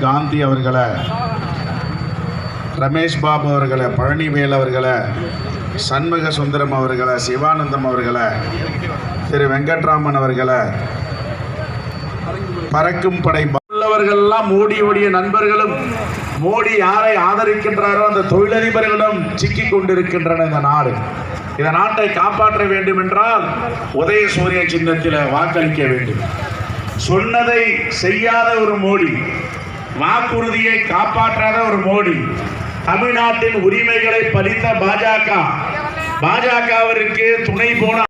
காந்தி அவர்களை ரமேஷ் பாபு அவர்களை பழனிவேல் அவர்களை சண்முக சுந்தரம் அவர்களை சிவானந்தம் அவர்களை திரு வெங்கட்ராமன் அவர்களை பறக்கும் படை உள்ளவர்கள்லாம் மோடியுடைய நண்பர்களும் மோடி யாரை ஆதரிக்கின்றாரோ அந்த தொழிலதிபர்களும் சிக்கிக் கொண்டிருக்கின்றன இந்த நாடு. இந்த நாட்டை காப்பாற்ற வேண்டும் என்றால் உதயசூரிய சின்னத்தில் வாக்களிக்க வேண்டும். சொன்னதை செய்யாத ஒரு மோடி வாக்குறுதியை காப்பாற்றாத ஒரு மோடி. தமிழ்நாட்டின் உரிமைகளை பறித்த பாஜக. பாஜகவிற்கு துணை போன